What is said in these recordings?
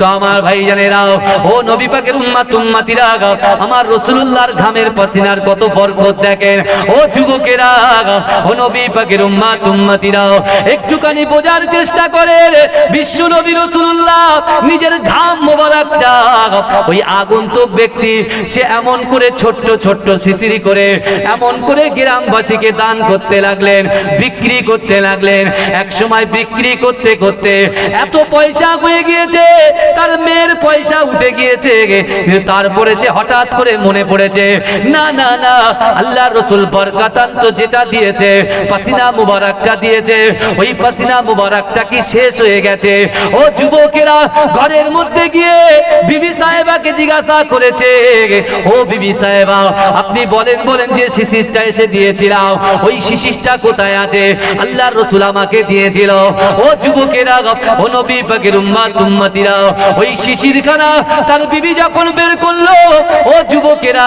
তো আমার ভাই জানেরা ও নবী পাকের উম্মাত উম্মাতিরা আমার রাসূলুল্লাহর ঘামের পাসিনার কত বরকত দেখেন। ও যুবকেরা ও নবী পাকের উম্মাত উম্মাতিরা একটুখানি বোঝার চেষ্টা করেন। বিশ্ব নবী রাসূলুল্লাহ নিজের ঘাম মোবারকটা ওই আগন্তুক ব্যক্তি, সে এমন করে ছোট্ট ছোট্ট শিশিরি করে, এমন করে গ্রামবাসীকে দান করতে লাগলেন, বিক্রি করতে লাগলেন। এক সময় বিক্রি করতে করতে এত পয়সা হয়ে গিয়েছে তার মেয়ের পয়সা উঠে গিয়েছে। তারপরে সে হঠাৎ করে মনে পড়েছে, না না না, আল্লাহ রসুল বরকাতান তো যেটা দিয়েছে, পাসিনা মুবারকটা দিয়েছে, ওই পাসিনা মুবারকটা কি শেষ হয়ে গেছে? ও যুবকেরা ঘরের মধ্যে গিয়ে বিবি সাহেবাকে জিজ্ঞাসা করেছে, ও বিবি সাহেবা, আপনি বলেন বলেন যে শিশিরটা এসে দিয়েছিলাম, ওই শিশিরটা কোথায় আছে? আল্লাহ রসুল আমাকে দিয়েছিল। ও যুবকেরা, ও নবী পাকের উম্মাত, উম্মাতিরা ওই শিশির শিশিরখানা তার বিবি যখন বের করল, ও যুবকেরা,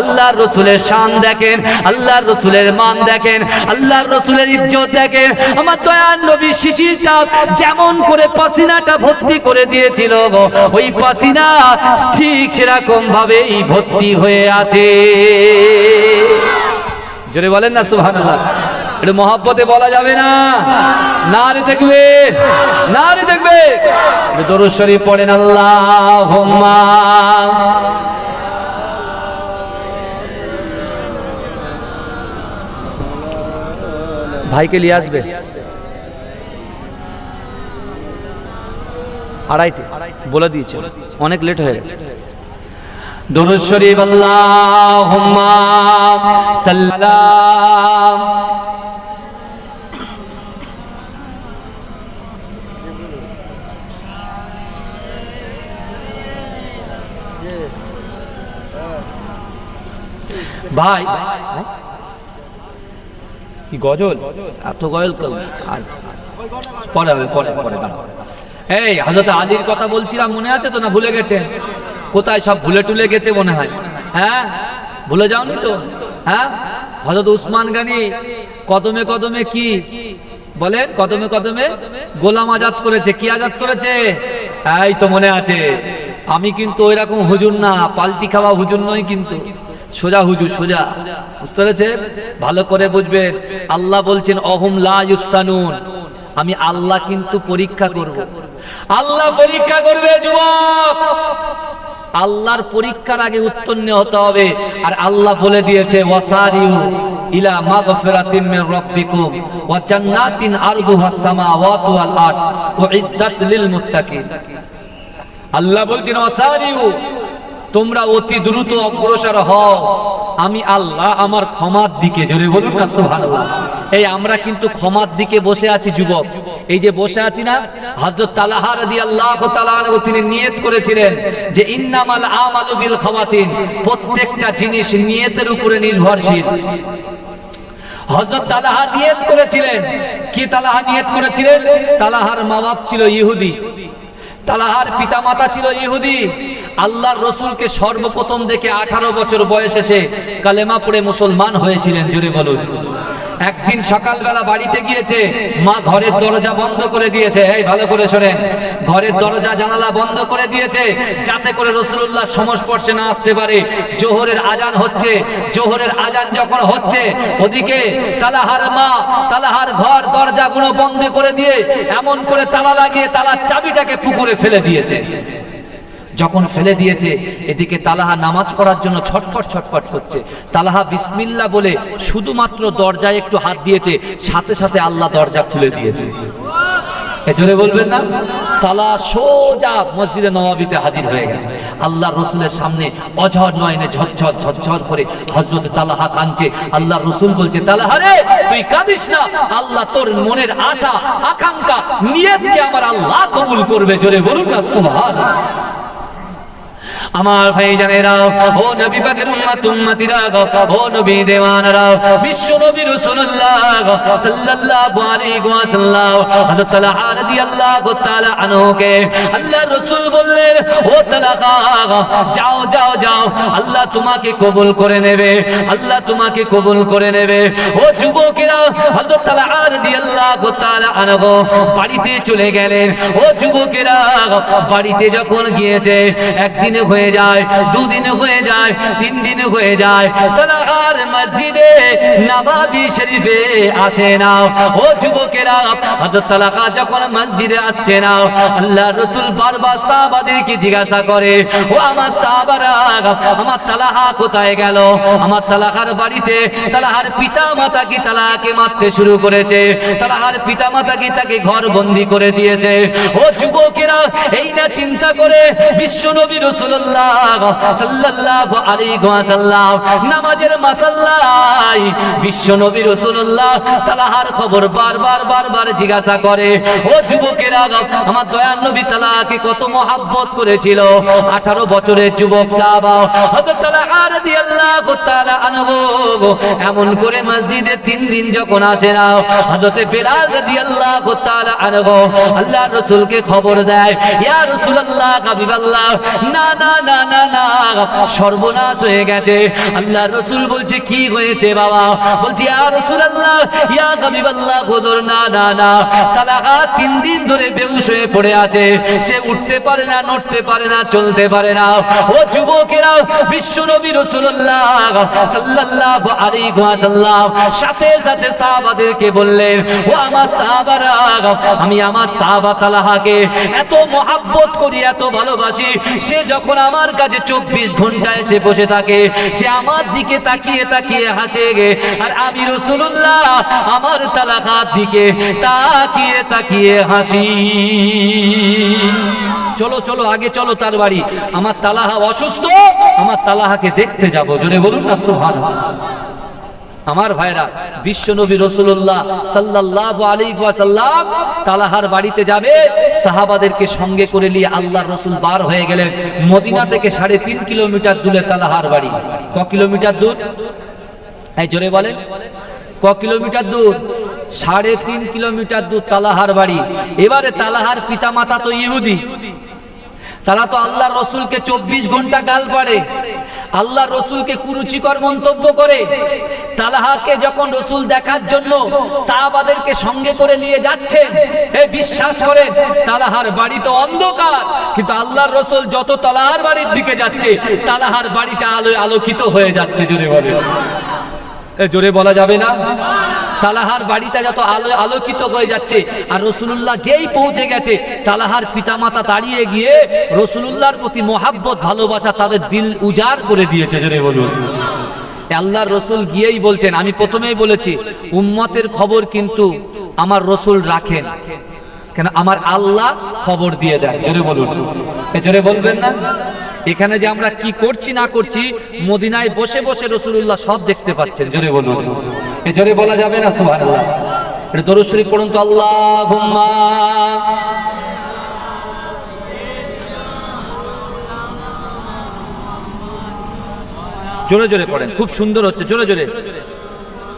আল্লাহ রসুলের শান দেখেন, আল্লাহ রসুলের মান দেখেন, আল্লাহ রসুলের ইজ্জত দেখেন। আমার দয়ান নবী শিশিরটা যেমন করে পাসিনাটা ভর্তি করে দিয়েছিল ওই পাসিনা ঠিক সেরকম ভাবেই ভর্তি হয়ে আছে। জোরে বলেন না, সুবহানাল্লাহ। এটা মহাব্বতে বলা যাবে না? না রে দেখবে না রে দেখবে দরুদ শরীফ পড়েন আল্লাহ ভাইকে নিয়ে আসবে? আড়াইটে। বলে দিয়েছে। অনেক লেট হয়ে গেছে। দরুদ শরীফ, আল্লাহুম্মা সাল্লাম ভাই কি গজল? এত গজল আর পরে হবে পরে পরে দাঁড়াও। এই হজরত আলীর কথা বলছিলাম মনে আছে তো না? ভুলে গেছে? কোথায় সব ভুলে টুলে গেছে মনে হয়? হ্যাঁ? ভুলে যাওনি তো? হ্যাঁ? হজরত উসমান গানি কদমে কদমে কি বলেন? কদমে কদমে গোলাম আজাদ করেছে। কি আজাদ করেছে? এই তো মনে আছে। আমি কিন্তু ওই রকম হুজুর না পাল্টি খাওয়া হুজুর নয় কিন্তু। সোজা হুজুর, সোজা। বুঝতে পেরেছে? ভালো করে বুঝবেন। আল্লাহ বলছেন, অহম লা ইউস্তানুন আমি আল্লাহ কিন্তু পরীক্ষা করব। আল্লাহ পরীক্ষা করবে, যুবক। আল্লাহর পরীক্ষার আগে উত্তীর্ণ হতে হবে। আর আল্লাহ বলে দিয়েছে, ওয়াসারিউ ইলা মাগফিরাতিন মির রাব্বিকুম ওয়া জান্নাতিন আরদুহাস সামাওয়াতু ওয়াল আরদ উইদ্দাত লিল মুত্তাকিন। আল্লাহ বলছেন, ওয়াসারিউ তোমরা অতি দ্রুত অগ্রসর হও। আমি আল্লাহ আমার ক্ষমার দিকে, জোরে বলুন না, সুবহানাল্লাহ। এই আমরা কিন্তু ক্ষমার দিকে বসে আছি, যুবক। এই যে বসে আছি না, হযরত তালহা রাদিয়াল্লাহু তাআলা তিনি নিয়ত করেছিলেন যে ইন্নামাল আমালু বিল খাওয়াতিন, প্রত্যেকটা জিনিস নিয়তের উপরে নির্ভরশীল। হযরত তালাহা নিয়ত করেছিলেন। কি তালাহা নিয়ত করেছিলেন? তালাহার মা ছিল ইহুদি। তালাহার পিতামাতা ছিল ইহুদি। আল্লাহর রসুলকে সর্বপ্রথম দেখে আঠারো বছর বয়সে সে কালেমা পড়ে মুসলমান হয়েছিলেন, জোরে বলুন। একদিন সকালবেলা বাড়িতে গিয়েছে, মা ঘরের দরজা বন্ধ করে দিয়েছে। এই, ভালো করে শোনেন। ঘরের দরজা জানালা বন্ধ করে দিয়েছে, যাতে করে রসুল্লাহ সংস্পর্শে না আসতে পারে। জোহরের আজান হচ্ছে, জোহরের আজান যখন হচ্ছে, ওদিকে তালাহার মা, তালাহার ঘর দরজাগুলো বন্ধ করে দিয়ে, এমন করে তালা লাগিয়ে তালার চাবিটাকে পুকুরে ফেলে দিয়েছে। যখন ফেলে দিয়েছে, এদিকে তালাহা নামাজ পড়ার জন্য ছটফট ছটফট করছে। তালাহা বিসমিল্লা বলে শুধুমাত্র দরজায় একটু হাত দিয়েছে, সাথে সাথে আল্লাহ দরজা খুলে দিয়েছে। এজনে বলবেন না? তালা সোজা মসজিদে নবাবিতে হাজির হয়ে গেছে। আল্লাহ রসুলের সামনে অঝর নয়নে ঝরঝর ঝরঝর করে হজরত তালাহা কাঁদছে। আল্লাহ রসুল বলছে, তালাহা রে, তুই কাঁদিস না। আল্লাহ তোর মনের আশা, আকাঙ্ক্ষা, নিয়তকে আমার আল্লাহ কবুল করবে। জোরে বলুন না, সুবহানাল্লাহ। আমার ভাই জানেরা ও নবী পাকের উম্মাত উম্মাতিরা ও নবী দেওয়ানরা বিশ্ব নবী রাসূলুল্লাহ সাল্লাল্লাহু আলাইহি হযরত রাদিয়াল্লাহু তাআলা আনহুকে আল্লাহ রাসূল বললেন, ও যাও যাও যাও, আল্লাহ তোমাকে কবুল করে নেবে, আল্লাহ তোমাকে কবুল করে নেবে। ও যুবকেরা, হযরত রাদিয়াল্লাহু তাআলা আনহু বাড়িতে চলে গেলেন। ও যুবকেরা, বাড়িতে যখন গিয়েছে, একদিনে হয়ে যায়, দুদিনে হয়ে যায়, তিন দিনে হয়ে যায় তারা আর মসজিদে নবাবি শরীফে আসে না। ও যুবকেরা, হযরত তালাকা যখন মসজিদে আসছে না আল্লাহ রাসূল বারবার সাহাবাদেরকে জিজ্ঞাসা করে, ও আমার সাহাবারা, আমার তালাহা কোথায় গেল? আমার তালাহার বাড়িতে তালাহার পিতা মাতা কি তালাকে মারতে শুরু করেছে? তালাহার পিতা মাতা কি তাকে ঘর বন্দি করে দিয়েছে? ও যুবকেরা, এই না চিন্তা করে, বিশ্ব নবী রাসূলুল্লাহ সাল্লাল্লাহু আলাইহি ওয়াসাল্লাম নামাজের মাসাল্লাই বিশ্ব নবী রাসূলুল্লাহ তালাহার খবর বারবার বারবার জিজ্ঞাসা করে, ও যুবকেরা আমার নবী কত মহাব্বত করেছিল? 18 বছরের যুবক এমন করে মসজিদে তিন দিন যখন আসে বেলাল রাসূলকে খবর দেয়, ইয়া না না না না না, সর্বনাশ হয়ে গেছে। আল্লাহর রাসূল বলছে, কি হয়েছে বাবা? বলছে, ইয়া ইয়া হুজুর, না না না। তালাকা তিন দিন ধরে হয়ে পড়ে আছে। সে উঠতে পারে না, নড়তে পারে না, চলতে পারে না। ও যুবকেরা, বিশ্ব নবী সাল্লাল্লাহু আলাইহি সাথে সাথে সাহাবাদেরকে বললেন, ও আমার সাহাবারা, আমি আমার সাহাবা তালাহাকে এত মহাব্বত করি, এত ভালোবাসি। সে যখন আমার কাছে চব্বিশ ঘণ্টা এসে বসে থাকে, সে আমার দিকে তাকিয়ে তাকিয়ে হাসে গে। আর আমি রসুল্লাহ আমার তালাকার দিকে তাকিয়ে তাকিয়ে হাসি। চলো চলো, আগে চলো তার বাড়ি। আমার তালাহা অসুস্থ, আমার তালাহাকে দেখতে যাব। জোরে বলুন না সুহান আমার ভাইরা বিশ্ব নবী রসুল্লাহ সাল্লাহ আলী তালাহার বাড়িতে যাবে। সাহাবাদেরকে সঙ্গে করে নিয়ে আল্লাহ রসুল বার হয়ে গেলেন। মদিনা থেকে সাড়ে তিন কিলোমিটার দূরে তালাহার বাড়ি। ক কিলোমিটার দূর? এই জোরে বলেন। ক কিলোমিটার দূর? সাড়ে তিন কিলোমিটার দূর তালাহার বাড়ি। এবারে তালাহার পিতামাতা তো ইহুদি। তারা তো আল্লাহ রসুলকে চব্বিশ ঘণ্টা গাল পাড়ে। আল্লাহ রসুলকে কুরুচিকর মন্তব্য করে। তালাহাকে যখন রসুল দেখার জন্য সাহাবাদেরকে সঙ্গে করে নিয়ে যাচ্ছে এ বিশ্বাস করে তালাহার বাড়ি তো অন্ধকার। কিন্তু আল্লাহর রসুল যত তালাহার বাড়ির দিকে যাচ্ছে, তালাহার বাড়িটা আলোয় আলোকিত হয়ে যাচ্ছে, জোরে বলে জোরে বলা যাবে না? তালাহার বাড়িটা যত আলো, আলোকিত হয়ে যাচ্ছে, আর রসুল্লাহ যেই পৌঁছে গেছে, তালাহার পিতামাতা দাঁড়িয়ে গিয়ে রসুল্লাহর প্রতি মহাব্বত, ভালোবাসা তাদের দিল উজাড় করে দিয়েছে, জোরে বলুন। আল্লাহর রসুল গিয়েই বলছেন, আমি প্রথমেই বলেছি, উম্মতের খবর কিন্তু আমার রসুল রাখেন। কেন? আমার আল্লাহ খবর দিয়ে দেয় জোরে বলুন। জোরে বলবেন না? এখানে যে আমরা কি করছি না করছি, মদিনায় বসে বসে রসুল্লাহ সব দেখতে পাচ্ছেন। জোরে বলুন। এ জোরে বলা যাবে না সুহান এটা দরুদ পড়ুন তো আল্লাহ জোরে জোরে পড়েন, খুব সুন্দর হচ্ছে, জোরে জোরে।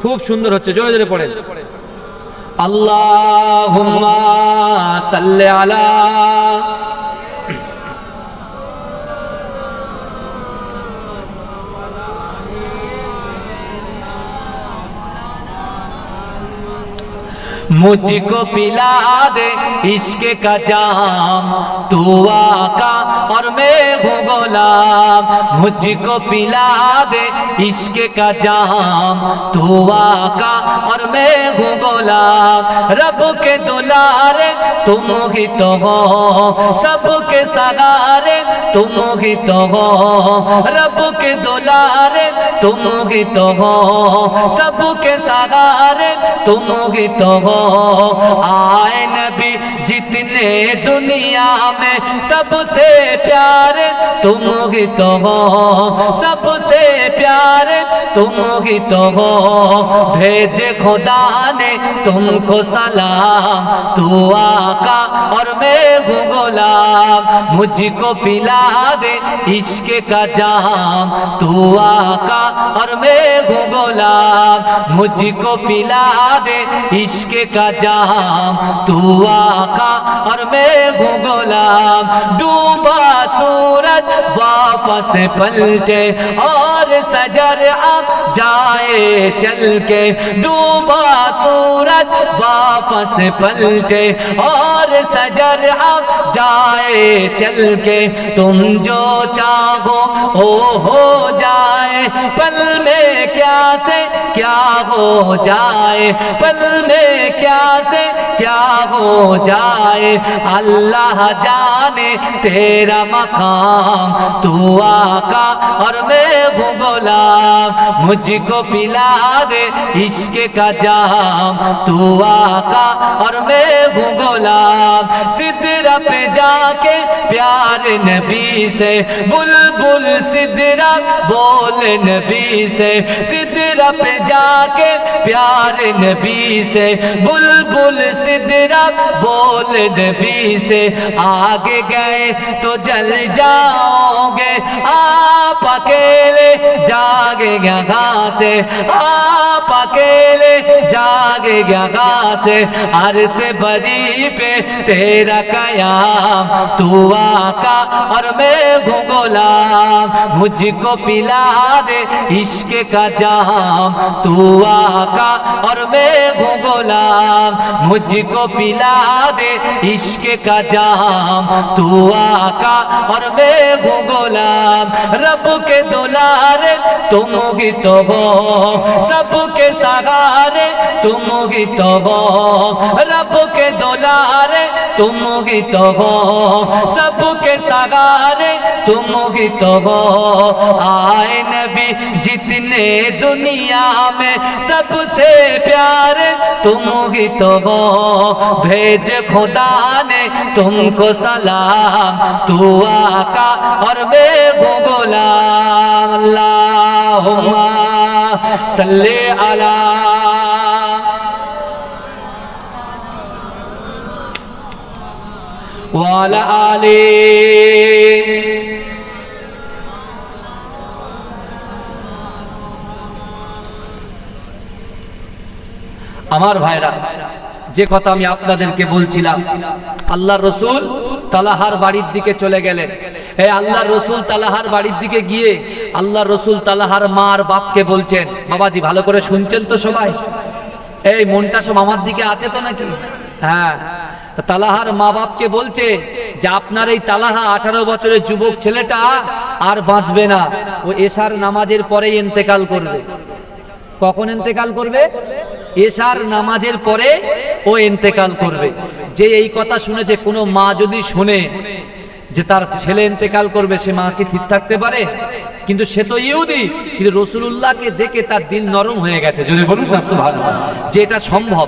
খুব সুন্দর হচ্ছে, জোরে জোরে পড়েন। আল্লাহ সাল্লে আলা مجھ کو پلا دے عشق کا جام، تو آقا اور میں ہوں غلام۔ مجھ کو پلا دے عشق کا جام، تو آقا اور میں ہوں غلام۔ رب کے دلارے تم ہی تو ہو، سب کے سگارے تم ہی تو ہو۔ رب کے دولارے تم ہی تو ہو، سب کے سگارے تم ہی تو ہو۔ আয় নবী جتنے دنیا میں سب سے پیار تم ہی تو ہو، سب سے پیار تم ہی تو ہو۔ بھیج خدا نے تم کو سلام، تو آقا اور میں ہوں غلام۔ مجھ کو پلا دے عشق کا جام، تو آقا اور میں ہوں غلام۔ مجھ کو پلا دے عشق کا جام، تو آقا آقا اور میں ہوں غلام۔ ڈوبا سورج واپس پلٹے اور سجر اب جائے چل کے ڈوبا سورج واپس پلٹے اور سجر اب جائے چل کے تم جو چاہو او ہو جائے۔ پل میں کیا سے کیا ہو جائے۔ پل میں کیا سے کیا ہو جائے۔ جائے، اللہ جانے تیرا مقام، تو آقا اور میں ہوں غلام، مجھ کو پلا دے عشق کا جام، تو آقا اور میں ہوں غلام۔ صدرہ پہ جا کے پیار نبی سے، بلبل صدرہ بول نبی سے۔ صدرہ پہ جا کے پیار نبی سے، بلبل صدرہ بول مولد بھی سے آگے گئے تو جل جاؤ گے۔ آپ اکیلے جاگ گیا گاں سے۔ آپ اکیلے جاگے گاں سے۔ عرص بری پہ تیرا قیام۔ تو آقا اور میں ہوں گولام مجھ کو پلا دے عشق کا جام۔ تو آقا اور میں ہوں گولام مجھ کو پلا دے इश्क का जाम तू आका और मैं हूँ गुलाम रब के दुलारे तुम ही तो हो सबके सहारे तुम ही तो हो रब के दुलारे तुम ही तो हो सबके सहारे तुम ही तो हो आए नबी जितने दुनिया में सबसे प्यारे तुम ही तो हो भेज खुदा ने तुमको सलाम तू आका और मैं हूँ गुलाम अल्लाहुम्मा सल्ले अला वाला आले আমার ভাইরা যে কথা আমি আপনাদেরকে বলছিলাম আল্লাহ রসুল তালাহার বাড়ির দিকে চলে গেলেন। এই আল্লাহ রসুল তালাহার বাড়ির দিকে গিয়ে আল্লাহ রসুল তালাহার মার বাপকে বলছেন, বাবাজি, ভালো করে শুনছেন তো সবাই। এই মনটা সব আমার দিকে আছে তো নাকি? হ্যাঁ। তালাহার মা বাপকে বলছে যে, আপনার এই তালাহা আঠারো বছরের যুবক ছেলেটা আর বাঁচবে না। ও এশার নামাজের পরেই ইন্তেকাল করবে। কখন ইন্তেকাল করবে? এশার নামাজের পরে ও ইন্তেকাল করবে। যে এই কথা শুনেছে কোনো মা যদি শুনে যে তার ছেলে ইন্তেকাল করবে, সে মা কি ঠিক থাকতে পারে? কিন্তু সে তো ইহুদি, কিন্তু রসুল্লাহকে দেখে তার দিন নরম হয়ে গেছে। যদি বলুন। যে এটা সম্ভব।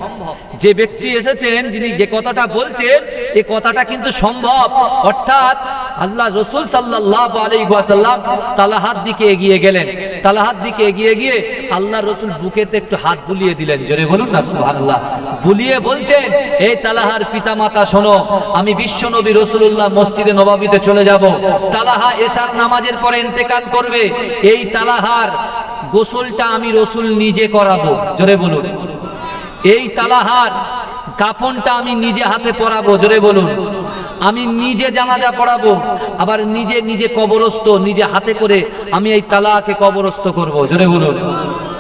যে ব্যক্তি এসেছেন, যিনি যে কথাটা বলছেন, এ কথাটা কিন্তু সম্ভব। অর্থাৎ আল্লাহ রসুল সাল্লাহ আলাইসাল্লাম তালাহার দিকে এগিয়ে গেলেন। তালাহার দিকে এগিয়ে গিয়ে আল্লাহ রসুল বুকেতে একটু হাত বুলিয়ে দিলেন। জোরে বলুন না, সুবহানাল্লাহ। বুলিয়ে বলছেন, এই তালাহার পিতামাতা, শোনো, আমি বিশ্ব নবী রসুল্লাহ মসজিদে নবাবিতে চলে যাব। তালাহা এশার নামাজের পরে ইন্তেকাল করবে। এই তালাহার গোসলটা আমি রসুল নিজে করাবো। জোরে বলুন। এই তালাহার কাপনটা আমি নিজে হাতে পরাবো, জোরে বলুন। আমি নিজে জানাজা পড়াবো, আবার নিজে নিজে কবরস্থ, নিজে হাতে করে আমি এই তালাকে কবরস্থ করব, জোরে বলুন।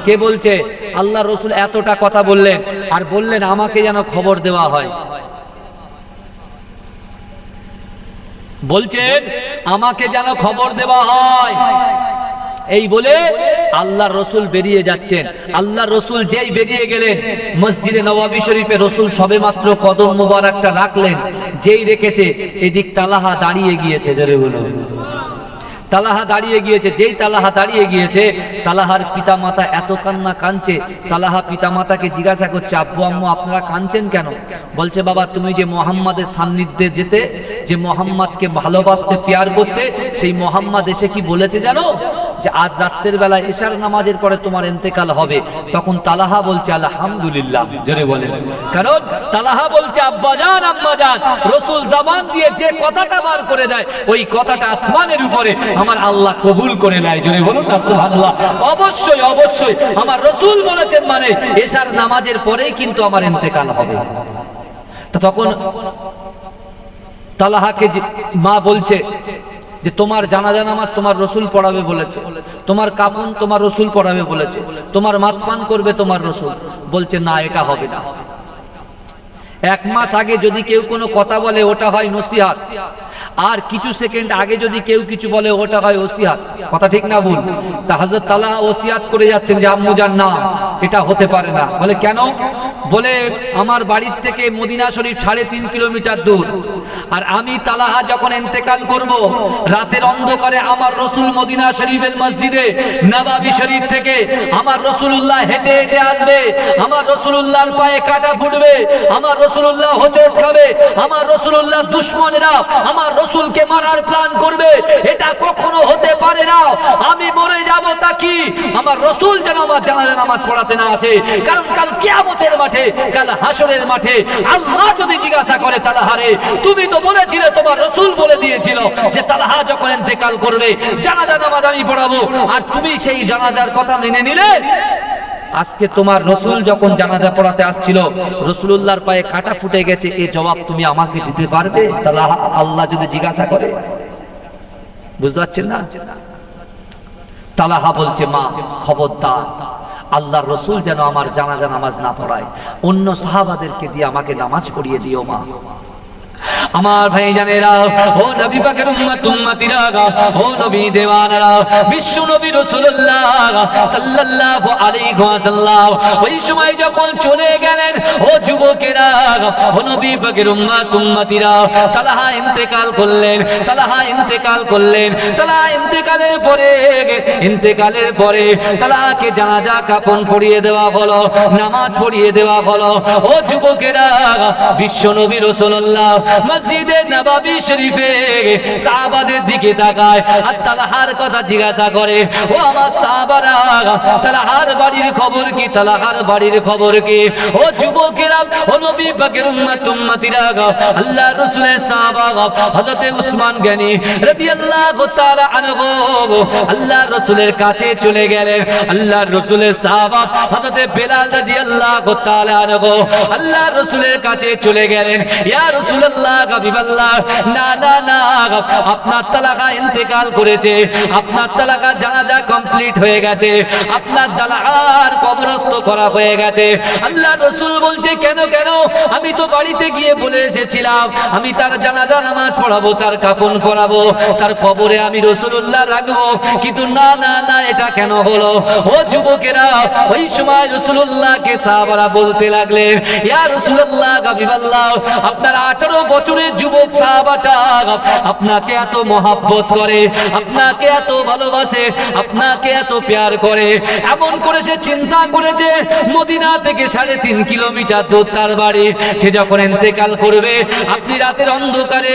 কে বলছে? আল্লাহ রসুল এতটা কথা বললেন, আর বললেন আমাকে যেন খবর দেওয়া হয়। বলছেন, আমাকে যেন খবর দেওয়া হয়। এই বলে আল্লাহ রসুল বেরিয়ে যাচ্ছেন। আল্লাহ রসুল যেই বেরিয়ে গেলেন, মসজিদে নবাবী শরীফে রসুল সবে মাত্র কদম মোবারকটা রাখলেন, যেই রেখেছে, এদিক তালাহা দাঁড়িয়ে গিয়েছে, জোরে বলুন। তালাহা দাঁড়িয়ে গিয়েছে, যেই তালাহা দাঁড়িয়ে গিয়েছে, তালাহার পিতা মাতা এত কান্না কাঁদছে, তালাহা পিতা মাতাকে জিজ্ঞাসা করছে, আব্বু, আম্মু, আপনারা কাঁদছেন কেন? বলছে, বাবা, তুমি যে মোহাম্মদের সান্নিধ্যে যেতে, যে মোহাম্মদকে ভালোবাসতে, পেয়ার করতে, সেই মোহাম্মদ এসে কি বলেছে জানো? যে আজ রাত্রের বেলা এশার নামাজের পরে তোমার এন্তেকাল হবে। তখন তালাহা বলছে, আলহামদুলিল্লাহ। জোরে বলেন। কারণ তালাহা বলছে আব্বাজান আম্মাজান রসুল জাবান দিয়ে যে কথাটা বার করে দেয়, ওই কথাটা আসমানের উপরে আমার আল্লাহ কবুল করে নেয়। জোরে বলুন না, সুবহানাল্লাহ। অবশ্যই অবশ্যই। আমার রসুল বলেছেন মানে এশার নামাজের পরেই কিন্তু আমার এন্তেকাল হবে। তখন তালাহাকে মা বলছে যে তোমার জানাজা নামাজ তোমার রসুল পড়াবে বলেছে। তোমার কাপন তোমার রসুল পড়াবে বলেছে। তোমার মাতফান করবে তোমার রসুল। বলছে, না, এটা হবে না। এক মাস আগে যদি কেউ কোনো কথা বলে, ওটা হয় নসিহাত। আর কিছু সেকেন্ড আগে যদি কেউ কিছু বলে, ওটা হয় ওসিয়াত। কথা ঠিক না ভুল? তা হাজরত তালা ওসিয়াত করে যাচ্ছেন যে, আম্মু যান না, এটা হতে পারে না। বলে, কেন? বলে, আমার বাড়ির থেকে মদিনা শরীফ সাড়ে তিন কিলোমিটার দূর। আর আমি তালাহা যখন এন্তেকাল করব, রাতের অন্ধকারে আমার রসুল মদিনা শরীফের মসজিদে, নবাবি শরীফ থেকে আমার রসুল্লাহ হেঁটে হেঁটে আসবে, আমার রসুল্লাহর পায়ে কাটা ফুটবে, আমার রসুল্লাহ হোচট খাবে, আমার রসুল্লাহ দুশ্মনেরা আমার রসুলকে মারার প্ল্যান করবে, এটা কখনো হতে পারে না। আমি মরে যাব তা কি? আমার রসুল যেন আমার জানাজা নামাজ পড়াতে না আসে। কারণ কাল কিয়ামতের মাঠে, কাল হাসরের মাঠে আল্লাহ যদি জিজ্ঞাসা করে তালাহারে, তুমি তো বলেছিলে, তোমার রসুল বলে দিয়েছিল যে তালাহা যখন ইন্তেকাল করবে, জানাজা নামাজ আমি পড়াবো। আর তুমি সেই জানাজার কথা মেনে নিলে? আজকে তোমার রসুল যখন জানাজা পড়াতে আসছিল রসুল্লাহর পায়ে কাটা ফুটে গেছে, এ জবাব তুমি আমাকে দিতে পারবে? তাহলে আল্লাহ যদি জিজ্ঞাসা করে। বুঝতে পারছেন না? তালাহা বলছে, মা, খবরদার আল্লাহ রসুল যেন আমার জানাজা নামাজ না পড়ায়। অন্য সাহাবাদেরকে দিয়ে আমাকে নামাজ পড়িয়ে দিও মা। আমার ভাই জানেরা ও নবী পাকের উম্মত, উম্মতিরা ও নবী দেওয়ানারা, বিশ্ব নবী রাসূলুল্লাহ সাল্লাল্লাহু আলাইহি ওয়াসাল্লাম, ওই সময় যখন চলে গেলেন, ও যুবকেরা ও নবী পাকের উম্মত, উম্মতিরা, তালাহা ইন্তেকাল করলেন, তালাহা ইন্তেকাল করলেন, তালাহা ইন্তেকালের পরে ইন্তেকালের পরে তালাহাকে জানাজা কাপন পরিয়ে দেওয়া হলো নামাজ পড়িয়ে দেওয়া হলো ও যুবকেরা বিশ্ব নবী রাসূলুল্লাহ মসজিদে নবাবী শরীফে সাহাবাদের দিকে তাকায়, আর তালাহার কথা জিজ্ঞাসা করে, ও আমার সাহাবারা, তালাহার বাড়ির খবর কি? তালাহার বাড়ির খবর কি? ও যুবকেরা, ও নবী পাকের উম্মত, উম্মতিরা আল্লাহ রাসূলের সাহাবা হযরত উসমান গনি রাদিয়াল্লাহু তাআলা আনহু আল্লাহ রাসূলের কাছে চলে গেলেন। আল্লাহ রাসূলের সাহাবা হযরত বেলাল রাদিয়াল্লাহু তাআলা আনহু আল্লাহ রাসূলের কাছে চলে গেলেন। ইয়া রাসূলুল্লাহ আপনার তালাকা ইন্তেকাল করেছে। আপনার তালাকা জানাজা কমপ্লিট হয়ে গেছে। আপনার দালাহার কবরস্থ করা হয়ে গেছে। আল্লাহ রসুল বলছে, কেন কেন? আমি তো বাড়িতে গিয়ে বলে এসেছিলাম। আমি তার জানাজা নামাজ পড়াবো, তার কাপন পরাবো তার কবরে আমি রসুল্লাহ রাখব। কিন্তু না না না, এটা কেন হলো? ও যুবকেরা, ওই সময় রসুল্লাহকে সাহাবারা বলতে লাগলেন ইয়া রসুল্লাহ গাবিবাল্লাহ আপনার আঠারো বছরের যুবক সাহাবাটা আপনাকে এত মহাব্বত করে, আপনাকে এত ভালোবাসে, আপনাকে এত প্যার করে। এমন করে সে চিন্তা করেছে, মদিনা থেকে সাড়ে তিন কিলোমিটার দূর তার বাড়ি। সে যখন ইন্তেকাল করবে, আপনি রাতের অন্ধকারে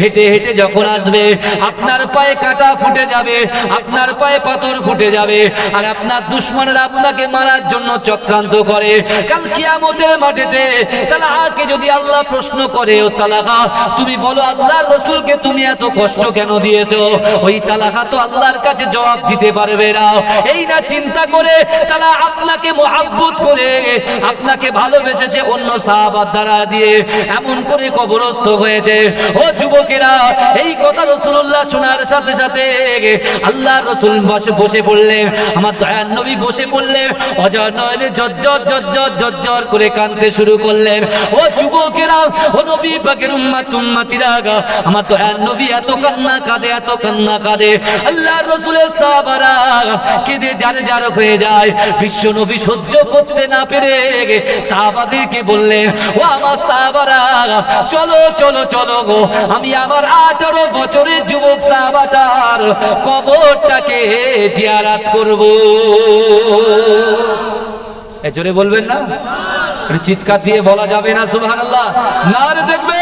হেঁটে হেঁটে যখন আসবে, আপনার পায়ে কাটা ফুটে যাবে, আপনার পায়ে পাথর ফুটে যাবে, আর আপনার দুশ্মনরা আপনাকে মারার জন্য চক্রান্ত করে। কাল কিয়ামতের মাঠেতে তালাকে যদি আল্লাহ প্রশ্ন করে ও তালাকা তুমি বলো, আল্লাহর রসুলকে তুমি এত কষ্ট কেন দিয়েছ? ওই তালাকা তো আল্লাহর কাছে জবাব দিতে পারবে না। এই না চিন্তা করে তারা আপনাকে মোহাব্বত করে, আপনাকে ভালোবেসেছে অন্য সাহাবাদ দ্বারা দিয়ে এমন করে কবরস্থ হয়েছে। ও যুবকেরা, এই কথা রসুল্লাহ শোনার সাথে সাথে আল্লাহ রসুল বসে পড়লেন। আমার দয়ার নবী বসে পড়লেন। অজয় নয়নে জজ্জর জজ্জর জজ্জর করে কাঁদতে শুরু করলেন। ও যুবকেরা, ও নবী পাকের উম্মাত, উম্মাতিরা গা আমার দয়ার নবী এত কান্না কাঁদে, এত কান্না কাঁদে। আল্লাহ রসুলের সাহাবারা কেঁদে যারে যার হয়ে যায়। বিশ্ব নবী সহ্য করতে না পেরে সাহাবাদেরকে বললেন ও আমার সাহাবারা, চলো চলো চলো গো। আমি আমার আঠারো বছরের যুবক সাহাবাটার কবরটাকে জিয়ারাত করব। এ জোরে বলবেন না? চিৎকার দিয়ে বলা যাবে না, সুবহানাল্লাহ। না রে দেখবে।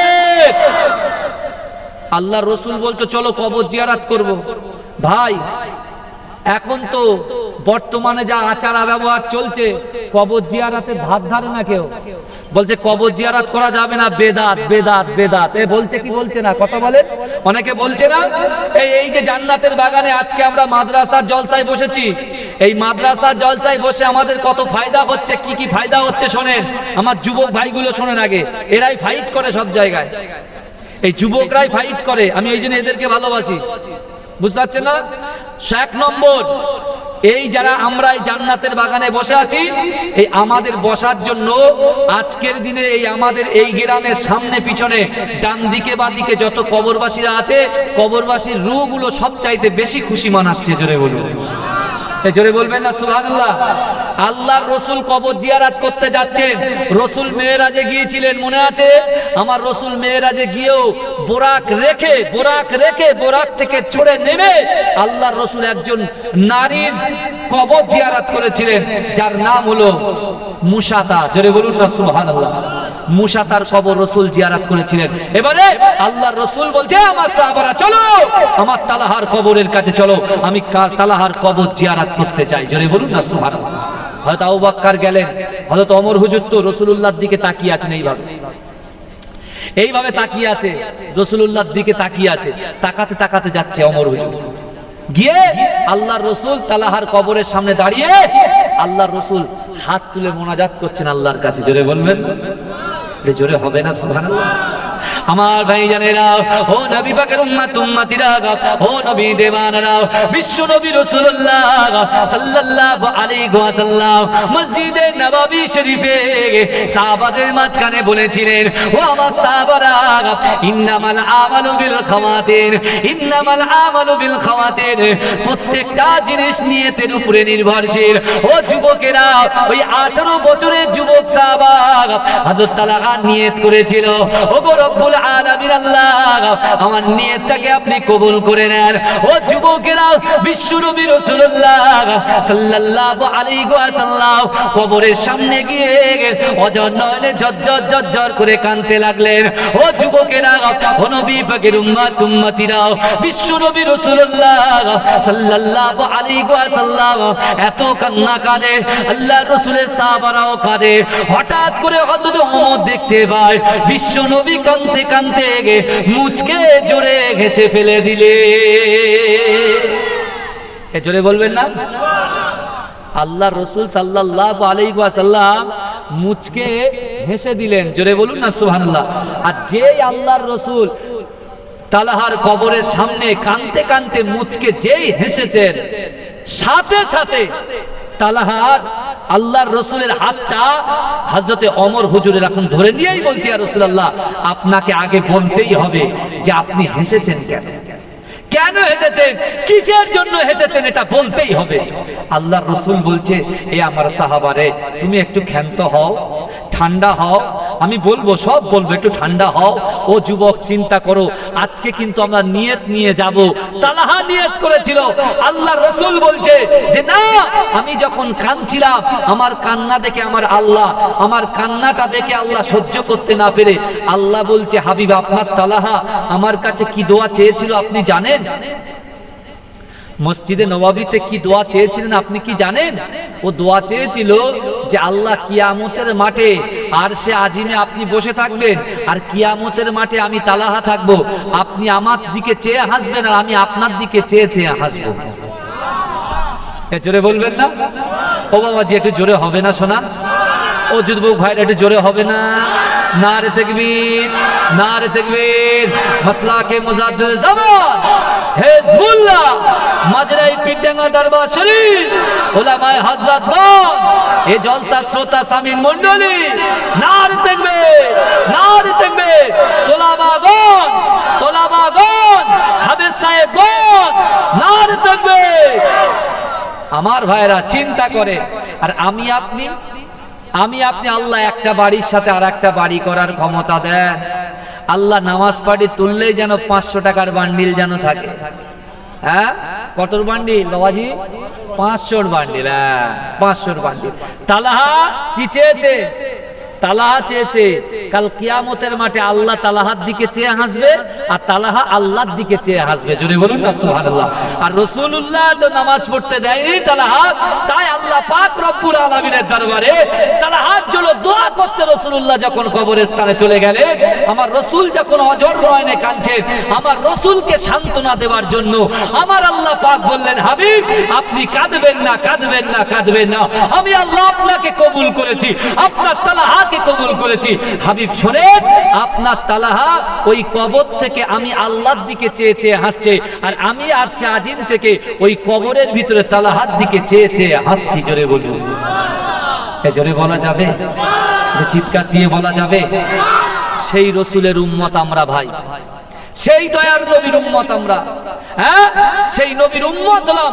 আল্লাহ রসুল বলতো, চলো কবর জিয়ারাত করব। ভাই, এখন তো বর্তমানে যা আচারা ব্যবহার চলছে, কবর জিয়ারাতে ধার ধারে না কেউ? বলছে, কবর জিয়ারাত করা যাবে না, বেদাত বেদাত বেদাত। এ বলছে কি বলছে না? কথা বলে অনেকে বলছে না, এই এই যে জান্নাতের বাগানে আজকে আমরা মাদ্রাসার জলসায় বসেছি এই মাদ্রাসার জলসায় বসে আমাদের কত ফায়দা হচ্ছে, কি কি ফায়দা হচ্ছে শোনেন। আমার যুবক ভাইগুলো শোনেন আগে, এরাই ফাইট করে সব জায়গায়। এই যুবকরাই ফাইট করে, আমি এই জন্য এদেরকে ভালোবাসি। বুঝতে পারছেন না? এক নম্বর, এই যারা আমরা এই জান্নাতের বাগানে বসে আছি, এই আমাদের বসার জন্য আজকের দিনে এই আমাদের এই গ্রামের সামনে পিছনে ডান দিকে বা দিকে যত কবরবাসীরা আছে, কবরবাসীর রুগুলো সব চাইতে বেশি খুশি মানাচ্ছে, জোরে বলুন। জোরে বলবেন না, সুবহানাল্লাহ। আল্লাহর রসুল কবর জিয়ারাত করতে যাচ্ছেন। রসুল মেয়েরাজে গিয়েছিলেন, মনে আছে? আমার রসুল মেয়েরাজে গিয়েও বোরাক রেখে বোরাক রেখে, বোরাক থেকে চড়ে নেমে আল্লাহর রসুল একজন নারীর কবর জিয়ারাত করেছিলেন, যার নাম হলো মুসাতা। জোরে বলুন না, সুবহানাল্লাহ। মুসা তার কবর রসুল জিয়ারাত করেছিলেন। এবারে আল্লাহর রসুল বলছে, আমার সাহাবারা, চলো! আমার তালাহার কবরের কাছে চলো। আমি তালাহার কবর জিয়ারাত করতে চাই। জোরে বলুন না, সুবহানাল্লাহ। হয়তো আবু বাক্কার গেলেন। হয়তো অমর হুজুর তো রসুলুল্লাহর দিকে তাকিয়ে আছেন এইভাবে। এইভাবে তাকিয়ে আছে, রসুলুল্লাহর দিকে তাকিয়ে আছে। তাকাতে তাকাতে যাচ্ছে অমর হুজুর। গিয়ে আল্লাহর রসুল তালাহার কবরের সামনে দাঁড়িয়ে আল্লাহর রসুল হাত তুলে মোনাজাত করছেন আল্লাহর কাছে। জোরে বলবেন? জোরে হবে না, সুবহানাল্লাহ? আমার ভাই জানেরা, ও নবী পাকের উম্মত, উম্মতিরা ও নবী দেওয়ানরা, বিশ্ব নবী রাসূলুল্লাহ সাল্লাল্লাহু আলাইহি ওয়াসাল্লাম মসজিদে নববী শরীফে সাহাবাদের মাঝখানে বলেছিলেন, ও আমার সাহাবারা ইন্নামাল আমালু বিল খাওয়াতির ইন্নামাল আমালু বিল খাওয়াতির প্রত্যেকটা জিনিস নিয়তের উপরে নির্ভরশীল। ও যুবকেরা, ওই 18 বছরের যুবক সাহাবা হযরত তালাহা নিয়ত করেছিল। ও গো রব্বুল আমার নিয়তটাকে আপনি কবুল করে নেন। ও যুবকেরা কবরের সামনে গিয়ে অজর নয়নে জজ্জর জজ্জর করে লাগলেন। ও যুবকেরা এত কান্না কাঁদে আল্লাহ হঠাৎ করে দেখতে পায় বিশ্ব নবী কাঁদতে কাঁদতে গে মুচকে জোরে ঘেসে ফেলে দিলে। এ জোরে বলবেন না? আল্লাহ রসুল সাল্লাহ আলাইসাল্লাম মুচকে হেসে দিলেন। জোরে বলুন না, সুবহানাল্লাহ। আর যে আল্লাহর রসুল তালাহার কবরের সামনে কানতে কানতে মুচকে যেই হেসেছেন, সাথে সাথে তালাহার আল্লাহর রসুলের হাতটা হজরতে অমর হুজুরের এখন ধরে নিয়েই বলছি আর রসুল আল্লাহ আপনাকে আগে বলতেই হবে যে আপনি হেসেছেন কেন? কেন হেসেছেন? কিসের জন্য হেসেছেন এটা বলতেই হবে। আল্লাহ রসুল বলছে, এ আমার সাহাবারে, তুমি একটু ক্ষান্ত হও, ঠান্ডা হও আমি বলব, সব বলব, একটু ঠান্ডা হও। ও যুবক, চিন্তা করো, আজকে কিন্তু আমরা নিয়ত নিয়ে যাব। তালাহা নিয়ত করেছিল। আল্লাহ রসুল বলছে যে, না, আমি যখন কাঁদছিলাম, আমার কান্না দেখে আমার আল্লাহ, আমার কান্নাটা দেখে আল্লাহ সহ্য করতে না পেরে আল্লাহ বলছে, হাবিব, আপনার তালাহা আমার কাছে কি দোয়া চেয়েছিল আপনি জানেন? মসজিদে নবাবিতে কি দোয়া চেয়েছিলেন আপনি কি জানেন? ও দোয়া চেয়েছিল যে, আল্লাহ কিয়ামতের মাঠে আর সে আজিমে আপনি বসে থাকবেন, আর কিয়ামতের মাঠে আমি তালাহা থাকব। আপনি আমার দিকে চেয়ে হাসবেন, আর আমি আপনার দিকে চেয়ে চেয়ে হাসবো। জোরে বলবেন না? ও বাবা জি, একটু জোরে হবে না শোনা? ও যুবক ভাইরা, একটু জোরে হবে না? না রে না রে পিডাঙ্গা দরবার শরীফ, ওলামায়ে হযরত এ জলসা শ্রোতা সামিন মণ্ডলী না রে তেকবীর না রে তেকবীর তোলাবাগণ তোলাবাগণ হাবিব সাহেবগণ না রে তেকবীর আমার ভাইরা চিন্তা করে আর আমি আপনি আমি আপনি আল্লাহ একটা বাড়ির সাথে আর একটা বাড়ি করার ক্ষমতা দেন। আল্লাহ নামাজ পাড়ি তুললেই যেন পাঁচশো টাকার বান্ডিল যেন থাকে। হ্যাঁ? কতর বান্ডিল, বাবাজি? পাঁচশোর বান্ডিল হ্যাঁ পাঁচশোর বান্ডিল। তালাহা কি চেয়েছে? তালাহা চেয়েছে, কাল কিয়ামতের মাঠে আল্লাহ তালাহার দিকে চেয়ে হাসবে আর তালাহা আল্লাহর দিকে চেয়ে হাসবে। জোরে বলুন না, সুবহানাল্লাহ। আর রাসূলুল্লাহ তো নামাজ পড়তে দেয়নি তালাহা, তাই আল্লাহ পাক রব্বুল আলামিনের দরবারে তালাহার জন্য দোয়া করতে রাসূলুল্লাহ যখন কবরস্থানে চলে গেলে, আমার রসুল যখন অজর নয়নে কাঁদছেন আমার রসুলকে সান্ত্বনা দেওয়ার জন্য আমার আল্লাহ পাক বললেন, হাবিব, আপনি কাঁদবেন না কাঁদবেন না কাঁদবেন না। আমি আল্লাহ আপনাকে কবুল করেছি, আপনার তালাহাকে কবুল করেছি। হাবিব, শোনেন, আপনার তালাহা ওই কবর থেকে আমি আল্লাহর দিকে চেয়ে চেয়ে হাসছে, আর আমি আর আজিম থেকে ওই কবরের ভিতরে তালাহার দিকে চেয়ে চেয়ে হাসছি, জোরে বলুন। জোরে বলা যাবে? চিৎকার দিয়ে বলা যাবে? সেই রসুলের উম্মত আমরা ভাই। সেই দয়ার নবীর উম্মত আমরা। হ্যাঁ? সেই নবীর উম্মত হলাম।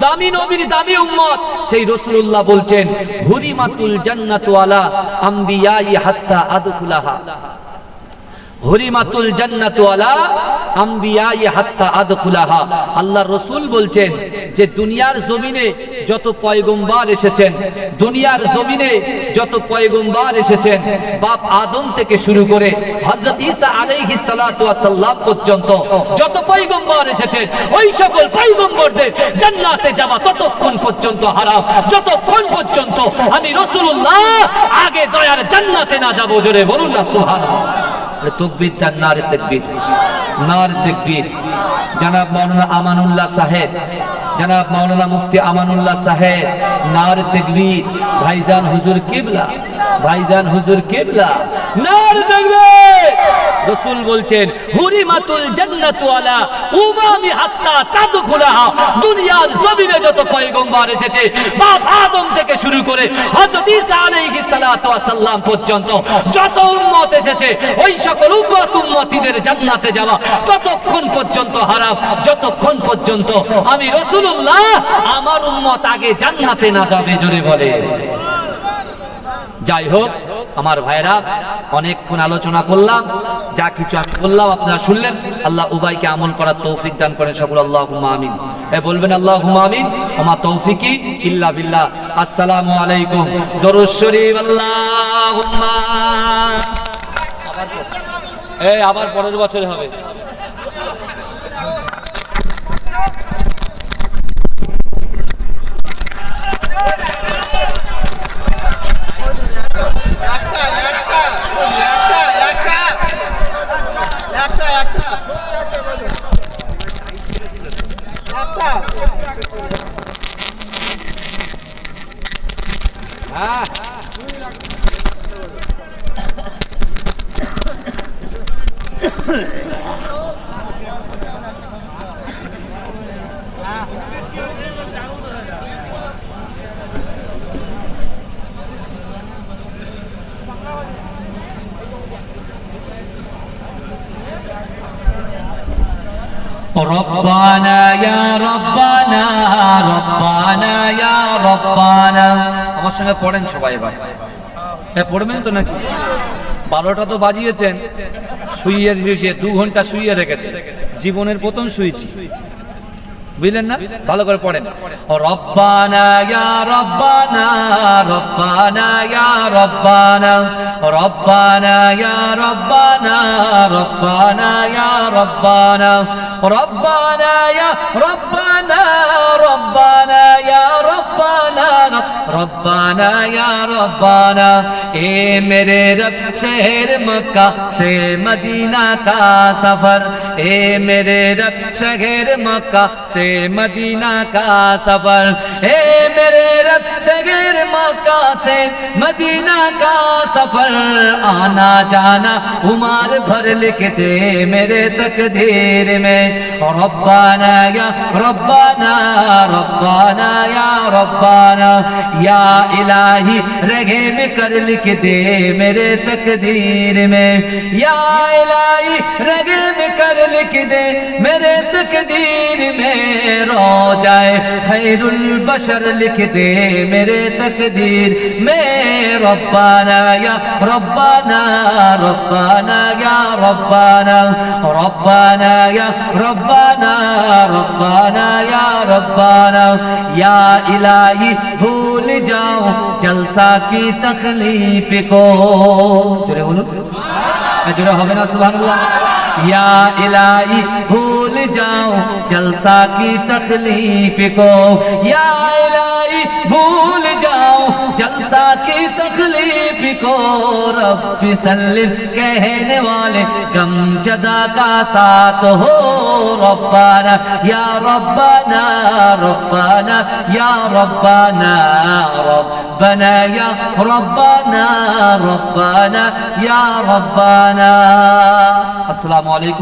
দামি নবীর দামি উম্মত। সেই রসুল্লাহ বলছেন, হুরিমাতুল জান্নাতু আলা আম্বিয়াই হাত্তা আদখুলাহা। হরিমাতুল জান্নাতু আলা আম্বিয়াই হাত্তা আদখুলাহা। আল্লাহ রসুল বলছেন যে দুনিয়ার জমিনে যত পয়গম্বার এসেছেন, দুনিয়ার জমিনে যত পয়গম্বার এসেছেন, বাপ আদম থেকে শুরু করে হযরত ঈসা আলাইহিস সালাতু পর্যন্ত যত পয়গম্বর এসেছেন, ওই সকল পয়গম্বরদের জান্নাতে যাওয়া ততক্ষণ পর্যন্ত হারাম। যতক্ষণ পর্যন্ত আমি রাসূলুল্লাহ আগে দয়ার জান্নাতে না যাব, জোরে বলুন না সুবহানাল্লাহ। তকবির তার নারে তকবির। নার তকবির। জনাব মৌলানা আমানুল্লাহ সাহেব, জনাব মৌলানা মুফতি আমানুল্লাহ সাহেব, নার তকবির। ভাইজান হুজুর কিবলা। ভাইজান হুজুর কিবলা। নার তকবির রসুল বলছেন উমামি হাত্তা দুনিয়ার জমিনে যত পয়গম্বর এসেছে, বাপ আদম থেকে শুরু করে হযরত ঈসা সালাতু পর্যন্ত যত উম্মত এসেছে, ওই সকল উম্মত উম্মতিদের জান্নাতে যাওয়া ততক্ষণ পর্যন্ত হারাম, যতক্ষণ পর্যন্ত আমি রাসূলুল্লাহ আমার উম্মত আগে জান্নাতে না যাবে, জোরে বলে। যাই হোক আমার ভাইরা অনেকক্ষণ আলোচনা করলাম, যা কিছু আমি বললাম, আপনারা শুনলেন। আল্লাহ উবাইকে আমল করার তৌফিক দান করেন সকল আল্লাহ আমিন। এ বলবেন আল্লাহ আমিন? আমার তৌফিকি ইল্লা বিল্লাহ। আসসালামু আলাইকুম। দরুদ আল্লাহুম্মা। এই আবার পরের বছরে হবে। রব্বানা আমার সঙ্গে পড়েন সবাই এবার। হ্যাঁ পড়বেন তো নাকি? বারোটা তো বাজিয়েছেন। শুইয়ে শুয়ে দু ঘণ্টা শুইয়ে রেখেছে। জীবনের প্রথম শুয়েছি বুঝলেন না? ভালো করে পড়েন। রব্বানা ইয়া রব্বানা রব্বানা ইয়া রব্বানা। রব্বানা ইয়া রব্বানা রব্বানা ইয়া রব্বানা। রব্বানা ইয়া রব্বানা। ಅನಾಥ ربنا يا ربنا اے میرے رب، شہر مکہ سے مدینہ کا سفر۔ اے میرے رب، شہر مکہ سے مدینہ کا سفر۔ اے میرے رب، شہر مکہ سے مدینہ کا سفر۔ آنا جانا، عمر بھر لکھ دے میرے تقدیر میں۔ ربنا یا ربنا ربنا یا ربنا یا الہی رگے میں کر لکھ دے میرے تقدیر میں۔ یا الہی رگے میں کر لکھ دے میرے تقدیر میں۔ رو جائے خیر البشر لکھ دے میرے تقدیر میں۔ ربانا یا ربانا ربانا یا ربانا ربانا یا ربانا ربانا یا ربانا۔ یا الہی بھول جاؤ جلسا کی تخلیف کو۔ جرے জোরে جرے জোরে হবে না یا الہی، بھول جاؤ جلسہ کی تخلیف کو۔ یا الہی، بھول کو رب سلم کہنے والے کم جدا کا ساتھ ہو ربنا یا ربنا ربنا یا ربنا ربنا یا ربنا ربنا یا ربنا السلام علیکم۔